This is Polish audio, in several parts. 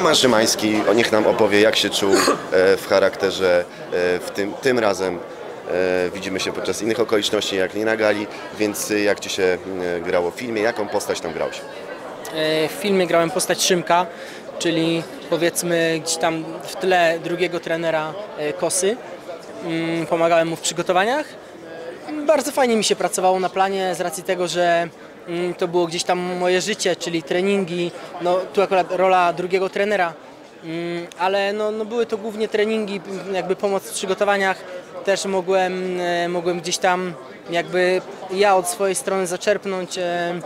Roman Szymański, o, niech nam opowie, jak się czuł e, w charakterze e, w tym, tym razem. E, widzimy się podczas innych okoliczności, jak nie na gali, więc jak Ci się grało w filmie, jaką postać tam grałeś? W filmie grałem postać Szymka, czyli powiedzmy gdzieś tam w tle drugiego trenera Kosy. Mm, Pomagałem mu w przygotowaniach. Bardzo fajnie mi się pracowało na planie z racji tego, że to było gdzieś tam moje życie, czyli treningi. No, tu akurat rola drugiego trenera, Mm, ale no, no były to głównie treningi, jakby pomoc w przygotowaniach. Też mogłem, e, mogłem gdzieś tam jakby ja od swojej strony zaczerpnąć e,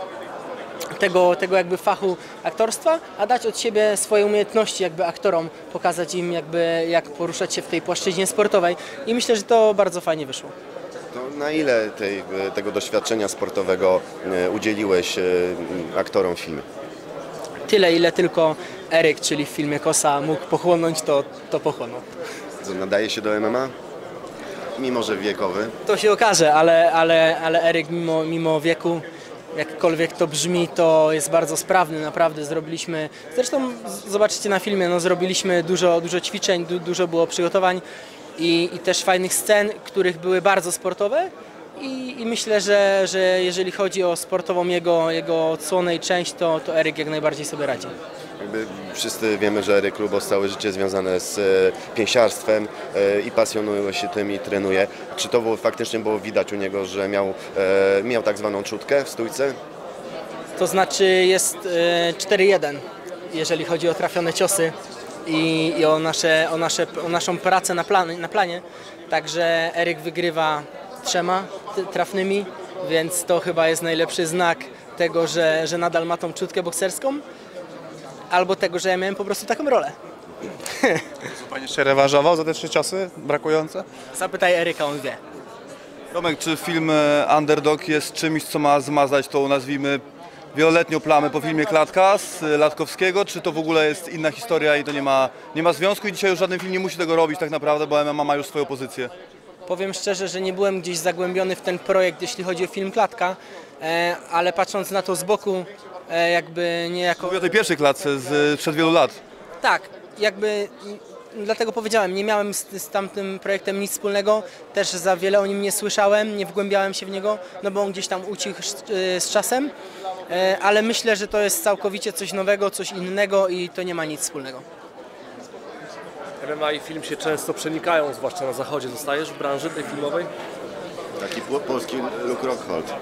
tego, tego jakby fachu aktorstwa, a dać od siebie swoje umiejętności jakby aktorom, pokazać im jakby jak poruszać się w tej płaszczyźnie sportowej i myślę, że to bardzo fajnie wyszło. Na ile tej, tego doświadczenia sportowego e, udzieliłeś e, aktorom w filmie? Tyle, ile tylko Eryk, czyli w filmie Kosa mógł pochłonąć, to, to pochłonął. Nadaje się do MMA? Mimo, że wiekowy. To się okaże, ale, ale, ale Eryk mimo, mimo wieku, jakkolwiek to brzmi, to jest bardzo sprawny, naprawdę zrobiliśmy, zresztą zobaczycie na filmie, no zrobiliśmy dużo, dużo ćwiczeń, du, dużo było przygotowań i, i też fajnych scen, których były bardzo sportowe i, i myślę, że, że jeżeli chodzi o sportową jego, jego odsłonę i część, to, to Eryk jak najbardziej sobie radzi. Jakby wszyscy wiemy, że Eryk Lubos całe życie związane z e, pięściarstwem e, i pasjonuje się tym i trenuje. Czy to było, faktycznie było widać u niego, że miał, e, miał tak zwaną czutkę w stójce? To znaczy jest e, 4-1, jeżeli chodzi o trafione ciosy i, i o, nasze, o, nasze, o naszą pracę na, plan, na planie. Także Eryk wygrywa trzema trafnymi, więc to chyba jest najlepszy znak tego, że, że nadal ma tą czutkę bokserską. Albo tego, że ja miałem po prostu taką rolę. Pan jeszcze rewanżował za te trzy ciosy brakujące? Zapytaj Eryka, on wie. Tomek, czy film e, Underdog jest czymś, co ma zmazać tą, nazwijmy, wieloletnią plamę po filmie Klatka z e, Latkowskiego, czy to w ogóle jest inna historia i to nie ma, nie ma związku i dzisiaj już żaden film nie musi tego robić tak naprawdę, bo MMA ma już swoją pozycję? Powiem szczerze, że nie byłem gdzieś zagłębiony w ten projekt, jeśli chodzi o film Klatka, e, ale patrząc na to z boku, e, jakby niejako... Mówię o tej pierwszej klatce z, przed wielu lat. Tak, jakby dlatego powiedziałem, nie miałem z, z tamtym projektem nic wspólnego, też za wiele o nim nie słyszałem, nie wgłębiałem się w niego, no bo on gdzieś tam ucichł z, y, z czasem, ale myślę, że to jest całkowicie coś nowego, coś innego i to nie ma nic wspólnego. MMA i film się często przenikają, zwłaszcza na zachodzie. Zostajesz w branży tej filmowej? Taki po- polski Luke Rockhold.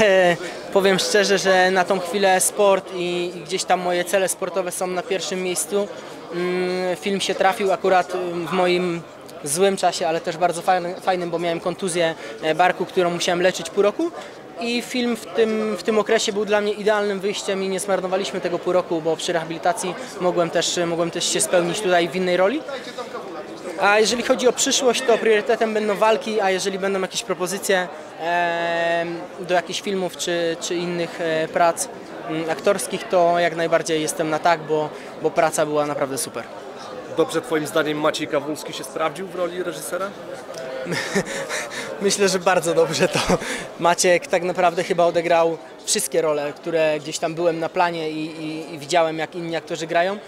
E, Powiem szczerze, że na tą chwilę sport i, i gdzieś tam moje cele sportowe są na pierwszym miejscu. Mm, Film się trafił akurat ym, w moim złym czasie, ale też bardzo fajny, fajnym, bo miałem kontuzję e, barku, którą musiałem leczyć pół roku. I film w tym, w tym okresie był dla mnie idealnym wyjściem i nie zmarnowaliśmy tego pół roku, bo przy rehabilitacji mogłem też, mogłem też się spełnić tutaj w innej roli. A jeżeli chodzi o przyszłość, to priorytetem będą walki, a jeżeli będą jakieś propozycje em, do jakichś filmów czy, czy innych e, prac mm, aktorskich, to jak najbardziej jestem na tak, bo, bo praca była naprawdę super. Dobrze twoim zdaniem Maciej Kawulski się sprawdził w roli reżysera? Myślę, że bardzo dobrze to Maciek tak naprawdę chyba odegrał wszystkie role, które gdzieś tam byłem na planie i, i, i widziałem jak inni aktorzy grają.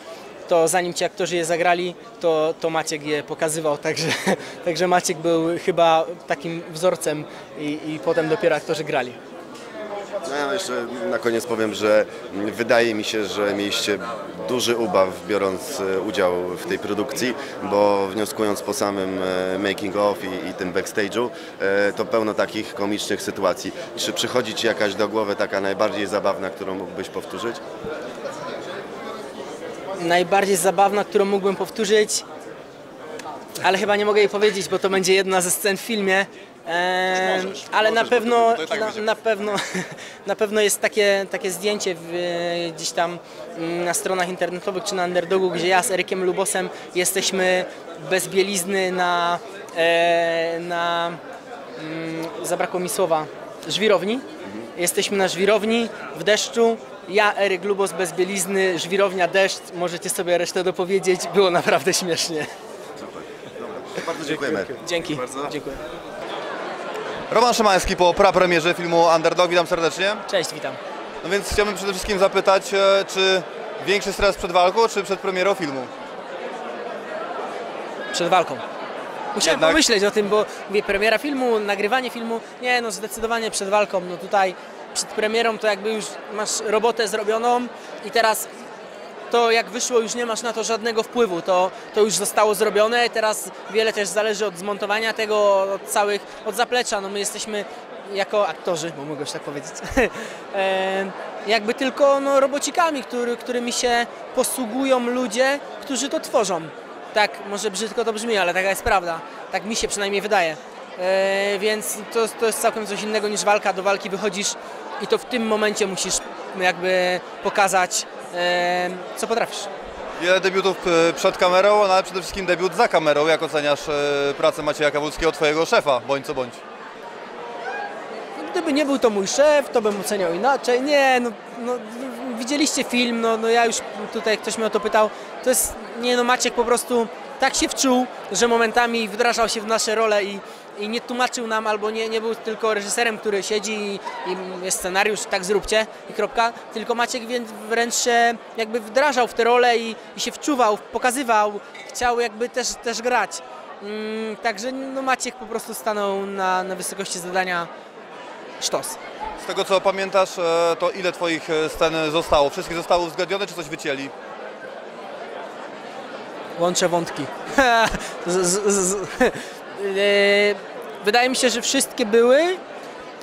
To zanim ci aktorzy je zagrali, to, to Maciek je pokazywał, także, także Maciek był chyba takim wzorcem i, i potem dopiero aktorzy grali. No ja jeszcze na koniec powiem, że wydaje mi się, że mieliście duży ubaw biorąc e, udział w tej produkcji, bo wnioskując po samym e, making of i, i tym backstage'u, e, to pełno takich komicznych sytuacji. Czy przychodzi Ci jakaś do głowy taka najbardziej zabawna, którą mógłbyś powtórzyć? najbardziej zabawna, którą mógłbym powtórzyć, ale chyba nie mogę jej powiedzieć, bo to będzie jedna ze scen w filmie. Eee, ale na pewno, na, na pewno, na pewno jest takie, takie zdjęcie w, gdzieś tam mm, na stronach internetowych czy na Underdogu, gdzie ja z Erykiem Lubosem jesteśmy bez bielizny na, e, na mm, zabrakło mi słowa, żwirowni. Jesteśmy na żwirowni w deszczu. Ja, Eryk Lubos bez bielizny, żwirownia, deszcz. Możecie sobie resztę dopowiedzieć. Było naprawdę śmiesznie. Bardzo dziękujemy. Dzięki. Dziękuję. Roman Szymański po prapremierze filmu Underdog, witam serdecznie. Cześć, witam. No więc chciałbym przede wszystkim zapytać, e, czy Większy stres przed walką czy przed premierą filmu? Przed walką. Musiałem Jednak- pomyśleć o tym, bo mówię, premiera filmu, nagrywanie filmu, nie no zdecydowanie przed walką, no tutaj przed premierą to jakby już masz robotę zrobioną i teraz to jak wyszło już nie masz na to żadnego wpływu, to, to już zostało zrobione, teraz wiele też zależy od zmontowania tego, od całych, od zaplecza, no my jesteśmy jako aktorzy, bo mogę już tak powiedzieć, e, jakby tylko no, robocikami, który, którymi się posługują ludzie, którzy to tworzą. Tak, może brzydko to brzmi, ale taka jest prawda. Tak mi się przynajmniej wydaje. E, więc to, to jest całkiem coś innego niż walka. Do walki wychodzisz i to w tym momencie musisz jakby pokazać, co potrafisz. Wiele debiutów e, przed kamerą, no ale przede wszystkim debiut za kamerą. Jak oceniasz e, pracę Macieja Kawulskiego, twojego szefa, bądź co bądź? Gdyby nie był to mój szef, to bym oceniał inaczej. Nie, no, no widzieliście film, no, no ja już tutaj ktoś mnie o to pytał. To jest, nie no Maciek po prostu tak się wczuł, że momentami wdrażał się w nasze role i, i nie tłumaczył nam, albo nie, nie był tylko reżyserem, który siedzi i, i jest scenariusz, tak zróbcie i kropka, tylko Maciek więc wręcz się jakby wdrażał w te role i, i się wczuwał, pokazywał, chciał jakby też, też grać. Mm, także no Maciek po prostu stanął na, na wysokości zadania sztos. Z tego co pamiętasz, e, to ile twoich e, scen zostało? Wszystkie zostały uzgodnione, czy coś wycięli? Łączę wątki. z, z, z, wydaje mi się, że wszystkie były,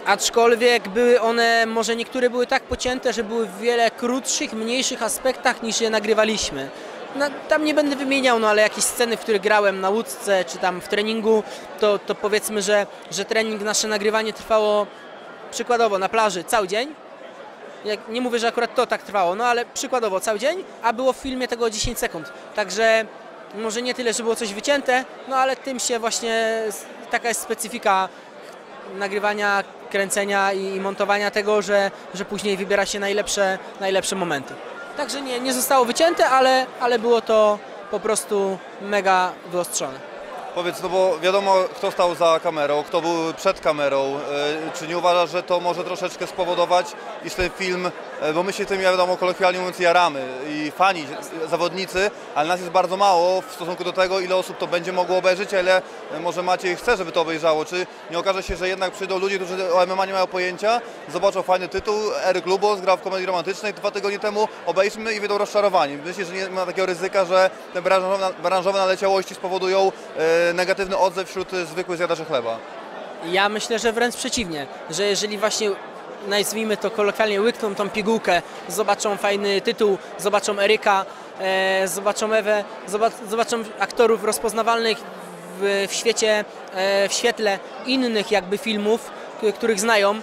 aczkolwiek były one, może niektóre były tak pocięte, że były w wiele krótszych, mniejszych aspektach niż je nagrywaliśmy. No, tam nie będę wymieniał, no ale jakieś sceny, w których grałem na łódce czy tam w treningu, to, to powiedzmy, że, że trening, nasze nagrywanie trwało przykładowo na plaży cały dzień. Jak, nie mówię, że akurat to tak trwało, no ale przykładowo cały dzień, a było w filmie tego 10 sekund. Także może nie tyle, że było coś wycięte, no ale tym się właśnie taka jest specyfika nagrywania, kręcenia i, montowania tego, że, że później wybiera się najlepsze, najlepsze momenty. Także nie, nie zostało wycięte, ale, ale było to po prostu mega wyostrzone. Powiedz, no bo wiadomo kto stał za kamerą, kto był przed kamerą. E, Czy nie uważasz, że to może troszeczkę spowodować, iż ten film, bo my się tym, wiadomo, kolokwialnie mówiąc, jaramy i fani, e, zawodnicy, ale nas jest bardzo mało w stosunku do tego, ile osób to będzie mogło obejrzeć, a ile e, może Maciej chce, żeby to obejrzało. Czy nie okaże się, że jednak przyjdą ludzie, którzy o MMA nie mają pojęcia, zobaczą fajny tytuł, Eryk Lubos grał w komedii romantycznej dwa tygodnie temu, obejrzmy i wyjdą rozczarowani. Myślę, że nie ma takiego ryzyka, że te branżowe, branżowe naleciałości spowodują e, negatywny odzew wśród e, zwykłych zjadaczy chleba. Ja myślę, że wręcz przeciwnie, że jeżeli właśnie nazwijmy to kolokwialnie łykną tą pigułkę, zobaczą fajny tytuł, zobaczą Eryka, e, zobaczą Ewę, zobac, zobaczą aktorów rozpoznawalnych w, w świecie, e, w świetle innych jakby filmów, których znają,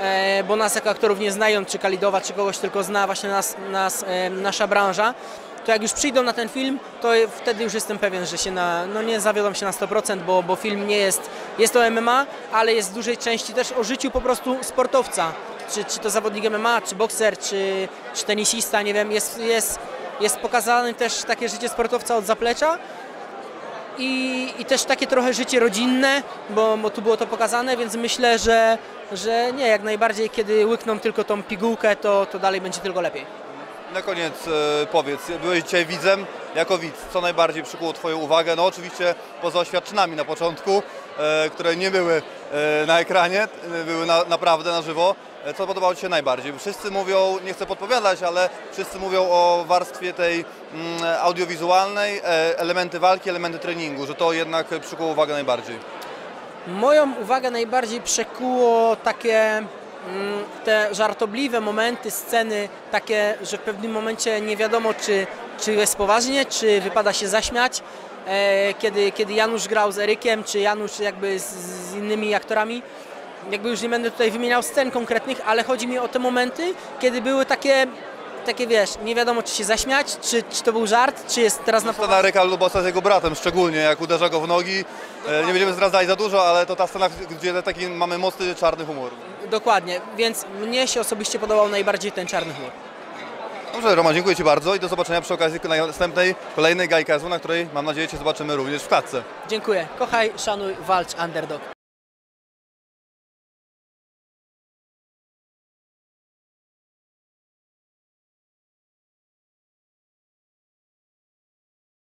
e, bo nas jako aktorów nie znają, czy Kalidowa, czy kogoś, tylko zna właśnie nas, nas e, nasza branża, to jak już przyjdą na ten film, to wtedy już jestem pewien, że się na, no nie zawiodą się na 100%, bo, bo film nie jest, jest to MMA, ale jest w dużej części też o życiu po prostu sportowca. Czy, czy to zawodnik MMA, czy bokser, czy, czy tenisista, nie wiem, jest, jest, jest pokazane też takie życie sportowca od zaplecza i, i też takie trochę życie rodzinne, bo, bo tu było to pokazane, więc myślę, że, że nie, jak najbardziej, kiedy łykną tylko tą pigułkę, to, to dalej będzie tylko lepiej. Na koniec e, powiedz, byłeś dzisiaj widzem, jako widz, co najbardziej przykuło Twoją uwagę? No oczywiście poza oświadczynami na początku, które nie były e, na ekranie, e, były na, naprawdę na żywo. E, Co podobało Ci się najbardziej? Wszyscy mówią, nie chcę podpowiadać, ale wszyscy mówią o warstwie tej mm, audiowizualnej, e, elementy walki, elementy treningu, że to jednak przykuło uwagę najbardziej. Moją uwagę najbardziej przekuło takie mm, te żartobliwe momenty, sceny, takie, że w pewnym momencie nie wiadomo, czy, czy jest poważnie, czy wypada się zaśmiać. E, kiedy, kiedy Janusz grał z Erykiem, czy Janusz jakby z, z innymi aktorami. Jakby już nie będę tutaj wymieniał scen konkretnych, ale chodzi mi o te momenty, kiedy były takie, takie wiesz, nie wiadomo, czy się zaśmiać, czy, czy to był żart, czy jest teraz na Scena. Ryka Lubosa z jego bratem szczególnie, jak uderza go w nogi. E, Nie będziemy zdradzali za dużo, ale to ta scena, gdzie taki mamy mocny czarny humor. Dokładnie, więc mnie się osobiście podobał najbardziej ten czarny humor. Dobrze, Roman, dziękuję Ci bardzo i do zobaczenia przy okazji następnej, kolejnej Gajkazu, na której mam nadzieję Cię zobaczymy również w klatce. Dziękuję. Kochaj, szanuj, walcz, underdog.